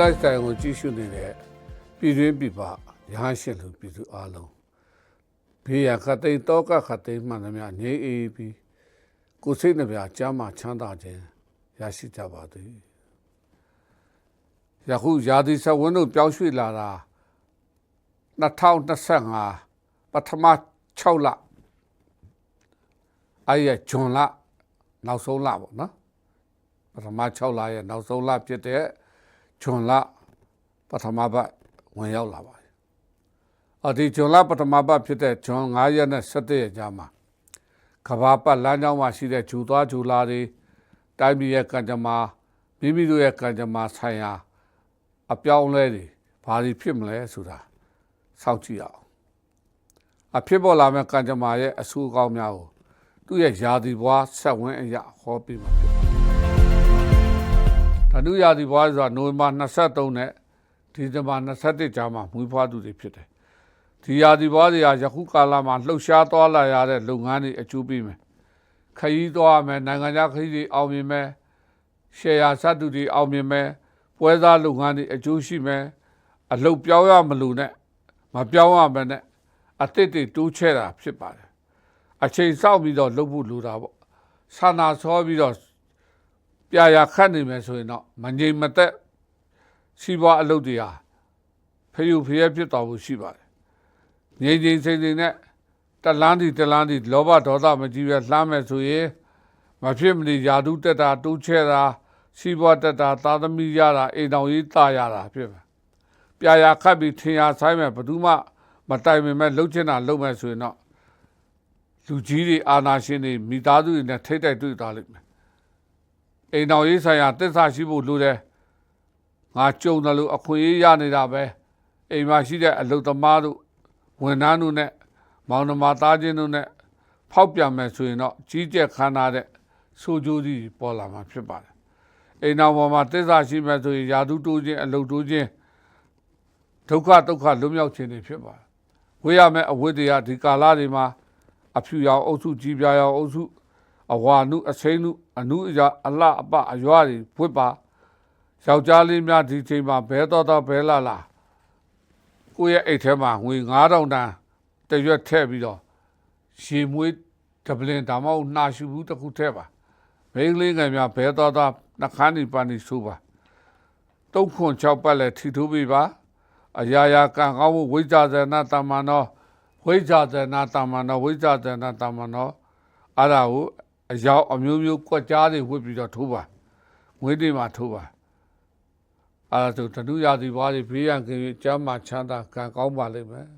live style ကိုကြည့်ရှုနေတဲ့ပြည်တွင်းပြည်ပရဟန်းရှင်လူပြည်သူအားလုံးဘေးရန်ခတ်သိမ်းတောကခတ်သိမ်းမှန်သမျှငြိမ်းအေးပြီးကိုယ်စိတ်နှပြကျမ်းမာချမ်းသာခြင်းရရှိကြပါသည်ယခုယာဒီဆဝင်းတို့ပြောင်းရွှေ့လာတာ2025ပထမ6လအဲ့ရဂျွန်လနောက်ဆုံးလပေါ့နော်ပထမ6လရဲ့နောက်ဆုံးလဖြစ်တဲ့ ဂျွန်လပထမပတ်ဝင်ရောက်လာပါတယ်အဒီဂျွန်လပထမပတ်ဖြစ်တဲ့ဂျွန်9ရက်နဲ့17ရက်ကြားမှာကဘာပတ်လမ်းကြောင်းမှာရှိတဲ့ဂျူသွားဂျူလာတွေတိုင်းပြည်ရဲ့ကံကြမ္မာမိမိတို့ရဲ့ကံကြမ္မာဆိုင်ရာအပြောင်းအလဲတွေဘာတွေဖြစ်မလဲဆိုတာစောင့်ကြည့်အောင်အဖြစ်ပေါ်လာမဲ့ကံကြမ္မာရဲ့အဆူအကောင်းများကိုသူ့ရဲ့ယာဒီဘွားဆက်ဝင်းအရာဟောပြမှာ ဖြစ်ပါတယ်ဓနုယာဒီဘွားဆိုတာနိုဝင်ဘာ23နဲ့ဒီဇင်ဘာ21ကြားမှာမွေးဖွားသူတွေဖြစ်တယ်ဒီယာဒီဘွားတွေဟာယခုကာလမှာလှုပ်ရှားသွားလာရတဲ့လုပ်ငန်းတွေအကျိုးပေးမယ်ခရီးသွားမယ်နိုင်ငံခြားခရီးတွေအောင်မြင်မယ်ရှယ်ယာစက်တူတွေအောင်မြင်မယ်ပွဲစားလုပ်ငန်းတွေအကျိုးရှိမယ်အလုပ်ပြောင်းရမလို့နဲ့မပြောင်းရမယ်နဲ့အသစ်တွေတိုးချဲ့တာဖြစ်ပါတယ်အချိန်စောင့်ပြီးတော့လုပ်ဖို့လိုတာပေါ့ဆန္ဒဆောပြီးတော့ ပြာရာခတ်နေမယ်ဆိုရင်တော့မငြိမ်မသက်စီးပွားအလုပ်တွေဟာဖျူဖျဲဖြစ်တော်မှုရှိပါတယ်ငြိမ်ငြိမ်စိမ့်စိမ့်နဲ့တလန်းဒီတလန်းဒီလောဘဒေါသမကြီးပဲလှမ်းမယ်ဆိုရင်မဖြစ်မနေယာတုတက်တာတိုးချဲတာစီးပွားတက်တာသာသမီရတာအိမ်တော်ကြီးတာရတာဖြစ်ပါပြာရာခတ်ပြီးထင်ရဆိုင်မယ်ဘသူမှမတိုင်ပင်မဲ့လှုပ်ချင်တာလှုပ်မယ်ဆိုရင်တော့လူကြီးတွေအာနာရှင်တွေမိသားစုတွေနဲ့ထိတ်တိုက်တွေ့သွားလိမ့်မယ် အိမ်တော်ရေးဆိုင်ရာတစ္ဆာရှိဖို့လိုတယ်ငါကြုံတယ်လို့အခွင့်အရေးရနေတာပဲအိမ်မှာရှိတဲ့အလုပ်သမားတို့ဝန်ထမ်းတို့နဲ့မောင်နှမသားချင်းတို့နဲ့ဖောက်ပြန်မယ်ဆိုရင်တော့ကြီးကျယ်ခမ်းနားတဲ့ဆိုးကျိုးကြီးပေါ်လာမှာဖြစ်ပါတယ်အိမ်တော်ပေါ်မှာတစ္ဆာရှိမယ်ဆိုရင်ယာတုတိုးခြင်းအလုပ်တိုးခြင်းဒုက္ခဒုက္ခလွတ်မြောက်ခြင်းတွေဖြစ်ပါတယ်ဝေးရမယ့်အဝိတ္တရားဒီကာလတွေမှာအဖြူရောင်အုပ်စုကြီးပြားရောင်အုပ်စု အဝါနုအစိမ့်နုအနုအရာအလှအပအရွာတွေဝစ်ပါယောက်ျားလေးများဒီချိန်မှာဘဲတော်တော်ဘဲလာလာကိုယ့်ရဲ့အိတ်ထဲမှာငွေ9000တန်တရွက်ထည့်ပြီးတော့ရေမွေးဒပလင်ဒါမှမဟုတ်နှာရှူဘူးတစ်ခုထည့်ပါမိန်းကလေးငယ်များဘဲတော်တော်နှခမ်းနေပန်းနေဆိုးပါတုတ်ခွန်6ပတ်လဲထီထိုးပေးပါအရာရာကံကောင်းမှုဝိဇ္ဇာဇဏတမန်တော်ဝိဇ္ဇာဇဏတမန်တော်ဝိဇ္ဇာဇဏတမန်တော်အဲ့ဒါကို အယောက်အမျိုးမျိုးကွက်ကြားတွေဝစ်ပြီးတော့ထိုးပါငွေတွေမှာထိုးပါအဲ့ဒါဆိုတဏှုရာသီဘွားတွေဘေးရန်ကင်းကျမ်းမာချမ်းသာကံကောင်းပါလိမ့်မယ်